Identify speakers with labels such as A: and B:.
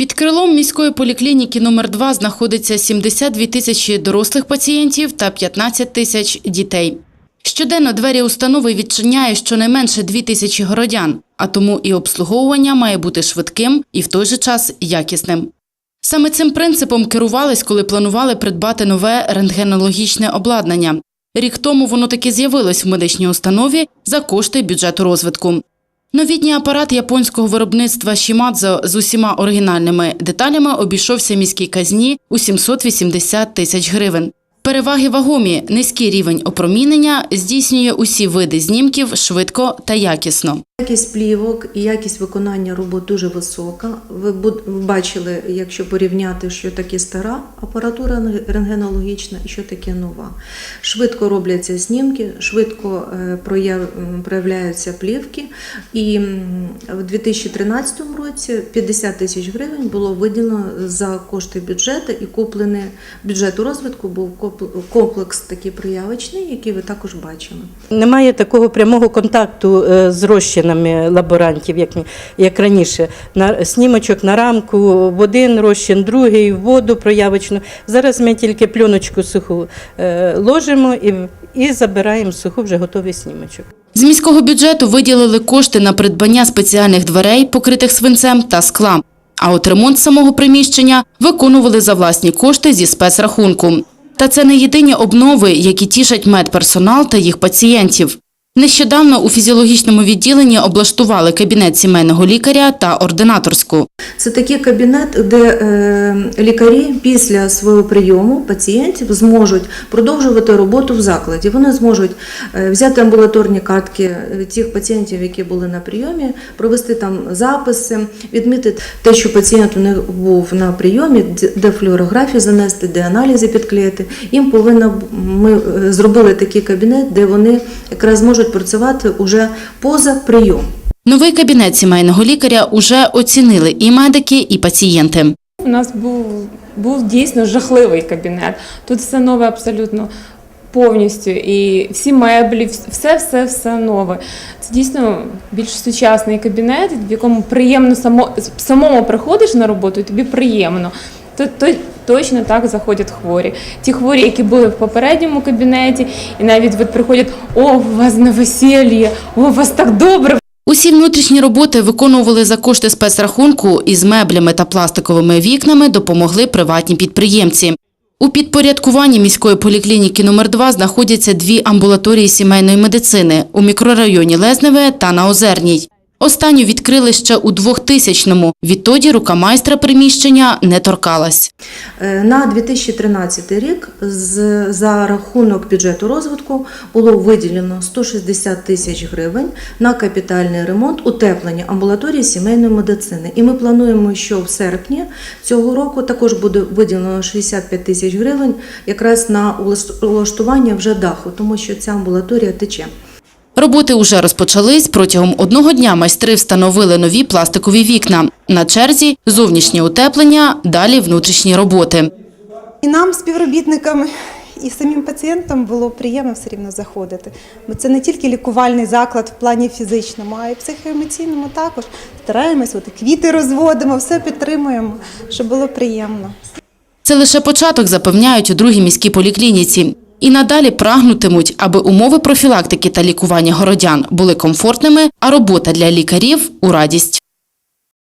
A: Під крилом міської поліклініки номер 2 знаходиться 72 тисячі дорослих пацієнтів та 15 тисяч дітей. Щоденно двері установи відчиняє щонайменше 2 тисячі городян, а тому і обслуговування має бути швидким і в той же час якісним. Саме цим принципом керувались, коли планували придбати нове рентгенологічне обладнання. Рік тому воно таки з'явилось в медичній установі за кошти бюджету розвитку. Новітній апарат японського виробництва Шімадзо з усіма оригінальними деталями обійшовся міській казні у 780 тисяч гривень. Переваги вагомі, низький рівень опромінення здійснює усі види знімків швидко та якісно.
B: Якість плівок і якість виконання робот дуже висока. Ви бачили, якщо порівняти, що таке стара апаратура рентгенологічна і що таке нова. Швидко робляться знімки, швидко е, проявляються плівки. І в 2013 році 50 тисяч гривень було виділено за кошти бюджету і куплений бюджету розвитку був коп- комплекс такий проявочний, який ви також бачили.
C: Немає такого прямого контакту е, з розчинами лаборантів, як, як раніше. На, снімочок на рамку, в один розчин, другий, в воду проявочну. Зараз ми тільки пленочку суху е, ложимо і, і забираємо суху вже готовий снімочок.
A: З міського бюджету виділили кошти на придбання спеціальних дверей, покритих свинцем та скла. А от ремонт самого приміщення виконували за власні кошти зі спецрахунку. Та це не єдині обнови, які тішать медперсонал та їх пацієнтів. Нещодавно у фізіологічному відділенні облаштували кабінет сімейного лікаря та ординаторську.
B: Це такий кабінет, де е, лікарі після свого прийому пацієнтів зможуть продовжувати роботу в закладі. Вони зможуть е, взяти амбулаторні картки е, тих пацієнтів, які були на прийомі, провести там записи, відмітити те, що пацієнт у них був на прийомі, де- флюорографію занести, де аналізи підклеїти. Їм повинна ми зробили такий кабінет, де вони якраз працювати уже поза прийом.
A: Новий кабінет сімейного лікаря уже оцінили і медики, і пацієнти.
D: У нас був, був дійсно жахливий кабінет. Тут все нове абсолютно повністю. І всі меблі, все, все, все нове. Це дійсно більш сучасний кабінет, в якому приємно само, самому приходиш на роботу, і тобі приємно. То, то, точно так заходять хворі. Ті хворі, які були в попередньому кабінеті, і навіть от приходять: о, у вас на весілля, о, у вас так добре,
A: Усі внутрішні роботи виконували за кошти спецрахунку із меблями та пластиковими вікнами допомогли приватні підприємці. У підпорядкуванні міської поліклініки номер 2 знаходяться дві амбулаторії сімейної медицини у мікрорайоні Лезневе та на Озерній. Останню відкрили ще у 2000-му. Відтоді рука майстра приміщення не торкалась.
B: Е, На 2013 рік за рахунок бюджету розвитку було виділено 160 тисяч гривень на капітальний ремонт утеплення амбулаторії сімейної медицини. І ми плануємо, що в серпні цього року також буде виділено 65 тисяч гривень якраз на улаштування вже даху, тому що ця амбулаторія тече.
A: Роботи уже розпочались. Протягом одного дня майстри встановили нові пластикові вікна. На черзі зовнішнє утеплення, далі внутрішні роботи.
E: І нам, співробітникам, і самим пацієнтам було приємно все рівно заходити. Бо це не тільки лікувальний заклад в плані фізичному, а й психоемоційному також. Стараємось, от квіти розводимо, все підтримуємо, щоб було приємно.
A: Це лише початок, запевняють у другій міській поліклініці. І надалі прагнутимуть, аби умови профілактики та лікування городян були комфортними, а робота для лікарів – у радість.